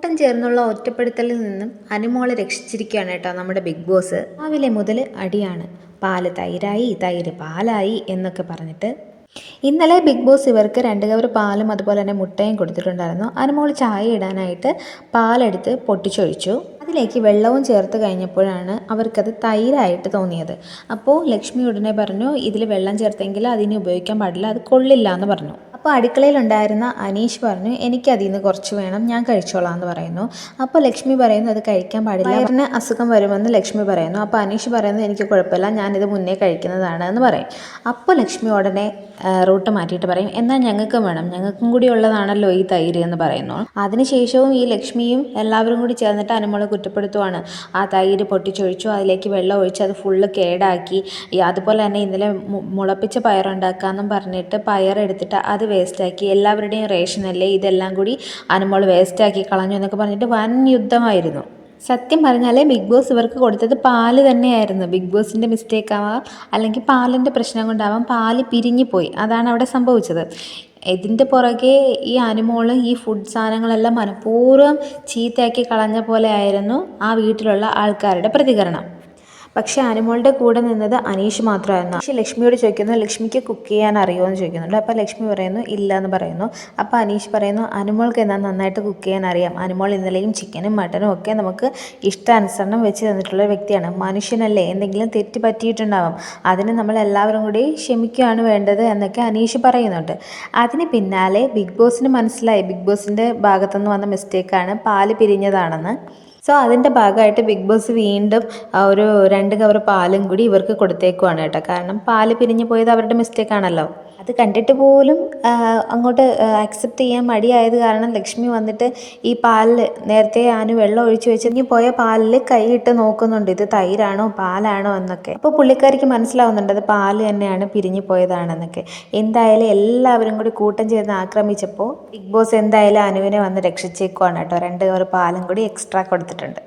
കൂട്ടം ചേർന്നുള്ള ഒറ്റപ്പെടുത്തലിൽ നിന്നും അനുമോളെ രക്ഷിച്ചിരിക്കുകയാണ് കേട്ടോ നമ്മുടെ ബിഗ് ബോസ്. രാവിലെ മുതൽ അടിയാണ്. പാൽ തൈരായി തൈര് പാലായി എന്നൊക്കെ പറഞ്ഞിട്ട്. ഇന്നലെ ബിഗ് ബോസ് ഇവർക്ക് രണ്ട് കവർ പാലും അതുപോലെ തന്നെ മുട്ടയും കൊടുത്തിട്ടുണ്ടായിരുന്നു. അനുമോൾ ചായ ഇടാനായിട്ട് പാലെടുത്ത് പൊട്ടിച്ചൊഴിച്ചു. അതിലേക്ക് വെള്ളവും ചേർത്ത് കഴിഞ്ഞപ്പോഴാണ് അവർക്കത് തൈരായിട്ട് തോന്നിയത്. അപ്പോൾ ലക്ഷ്മി ഉടനെ പറഞ്ഞു ഇതിൽ വെള്ളം ചേർത്തെങ്കിൽ അതിനെ ഉപയോഗിക്കാൻ പാടില്ല അത് കൊള്ളില്ല എന്ന് പറഞ്ഞു. അപ്പോൾ അടുക്കളയിലുണ്ടായിരുന്ന അനീഷ് പറഞ്ഞു എനിക്ക് അതിൽ നിന്ന് കുറച്ച് വേണം ഞാൻ കഴിച്ചോളാം എന്ന് പറയുന്നു. അപ്പോൾ ലക്ഷ്മി പറയുന്നു അത് കഴിക്കാൻ പാടില്ല. വയറിന് അസുഖം വരുമെന്ന് ലക്ഷ്മി പറയുന്നു. അപ്പോൾ അനീഷ് പറയുന്നത് എനിക്ക് കുഴപ്പമില്ല ഞാനിത് മുന്നേ കഴിക്കുന്നതാണ് എന്ന് പറയും. അപ്പോൾ ലക്ഷ്മി ഉടനെ റൂട്ട് മാറ്റിയിട്ട് പറയും എന്നാൽ ഞങ്ങൾക്കും വേണം ഞങ്ങൾക്കും കൂടി ഉള്ളതാണല്ലോ ഈ തൈര് എന്ന് പറയുന്നു. അതിനുശേഷവും ഈ ലക്ഷ്മിയും എല്ലാവരും കൂടി ചേർന്നിട്ട് അനുമോളെ കുറ്റപ്പെടുത്തുവാണ്. ആ തൈര് പൊട്ടിച്ചൊഴിച്ചു അതിലേക്ക് വെള്ളം ഒഴിച്ച് അത് ഫുള്ള് കേടാക്കി അതുപോലെ തന്നെ ഇന്നലെ മുളപ്പിച്ച പയറുണ്ടാക്കാമെന്നും പറഞ്ഞിട്ട് പയറെടുത്തിട്ട് അത് വേസ്റ്റാക്കി എല്ലാവരുടെയും റേഷനല്ലേ ഇതെല്ലാം കൂടി അനുമോൾ വേസ്റ്റാക്കി കളഞ്ഞു എന്നൊക്കെ പറഞ്ഞിട്ട് വൻ യുദ്ധമായിരുന്നു. സത്യം പറഞ്ഞാൽ ബിഗ് ബോസ് ഇവർക്ക് കൊടുത്തത് പാൽ തന്നെയായിരുന്നു. ബിഗ് ബോസിന്റെ മിസ്റ്റേക്ക് ആവാം അല്ലെങ്കിൽ പാലിന്റെ പ്രശ്നം കൊണ്ടാവാം പാൽ പിരിഞ്ഞു പോയി. അതാണ് അവിടെ സംഭവിച്ചത്. ഇതിന്റെ പുറകെ ഈ അനുമോൾ ഈ ഫുഡ് സാധനങ്ങളെല്ലാം മനഃപൂർവം ചീത്തയാക്കി കളഞ്ഞ പോലെ ആയിരുന്നു ആ വീട്ടിലുള്ള ആൾക്കാരുടെ പ്രതികരണം. പക്ഷേ അനുമോളുടെ കൂടെ നിന്നത് അനീഷ് മാത്രമായിരുന്നു. പക്ഷേ ലക്ഷ്മിയോട് ചോദിക്കുന്നു ലക്ഷ്മിക്ക് കുക്ക് ചെയ്യാൻ അറിയുമോ എന്ന് ചോദിക്കുന്നുണ്ട്. അപ്പോൾ ലക്ഷ്മി പറയുന്നു ഇല്ല എന്ന് പറയുന്നു. അപ്പോൾ അനീഷ് പറയുന്നു അനുമോൾക്ക് എന്നാൽ നന്നായിട്ട് കുക്ക് ചെയ്യാൻ അറിയാം. അനുമോൾ ഇന്നലെയും ചിക്കനും മട്ടനും ഒക്കെ നമുക്ക് ഇഷ്ടാനുസരണം വെച്ച് തന്നിട്ടുള്ള വ്യക്തിയാണ്. മനുഷ്യനല്ലേ? എന്തെങ്കിലും തെറ്റ് പറ്റിയിട്ടുണ്ടാവാം. അതിന് നമ്മൾ എല്ലാവരും കൂടി ക്ഷമിക്കുകയാണ് വേണ്ടത് എന്നൊക്കെ അനീഷ് പറയുന്നുണ്ട്. അതിന് പിന്നാലെ ബിഗ് ബോസിന് മനസ്സിലായി. ബിഗ് ബോസിന്റെ ഭാഗത്തുനിന്ന് വന്ന മിസ്റ്റേക്കാണ് പാൽ പിരിഞ്ഞതാണെന്ന്. സോ അതിന്റെ ഭാഗമായിട്ട് ബിഗ് ബോസ് വീണ്ടും ഒരു രണ്ട് കവർ പാലും കൂടി ഇവർക്ക് കൊടുത്തേക്കുവാണ് കേട്ടോ. കാരണം പാൽ പിരിഞ്ഞു പോയത് അവരുടെ മിസ്റ്റേക്ക് ആണല്ലോ. അത് കണ്ടിട്ട് പോലും അങ്ങോട്ട് അക്സെപ്റ്റ് ചെയ്യാൻ മടിയായത് കാരണം ലക്ഷ്മി വന്നിട്ട് ഈ പാലിൽ നേരത്തെ ആനു വെള്ളം ഒഴിച്ചു വെച്ച് ഇനി പോയ പാലിൽ കൈയിട്ട് നോക്കുന്നുണ്ട്. ഇത് തൈരാണോ പാലാണോ എന്നൊക്കെ. അപ്പോൾ പുള്ളിക്കാരിക്ക് മനസ്സിലാവുന്നുണ്ട് അത് പാൽ തന്നെയാണ് പിരിഞ്ഞു പോയതാണെന്നൊക്കെ. എന്തായാലും എല്ലാവരും കൂടി കൂട്ടം ചേർന്ന് ആക്രമിച്ചപ്പോൾ ബിഗ് ബോസ് എന്തായാലും അനുവിനെ വന്ന് രക്ഷിച്ചേക്കുവാണ് കേട്ടോ. രണ്ട് കവർ പാലും കൂടി എക്സ്ട്രാ കൊടുത്തിട്ടുണ്ട്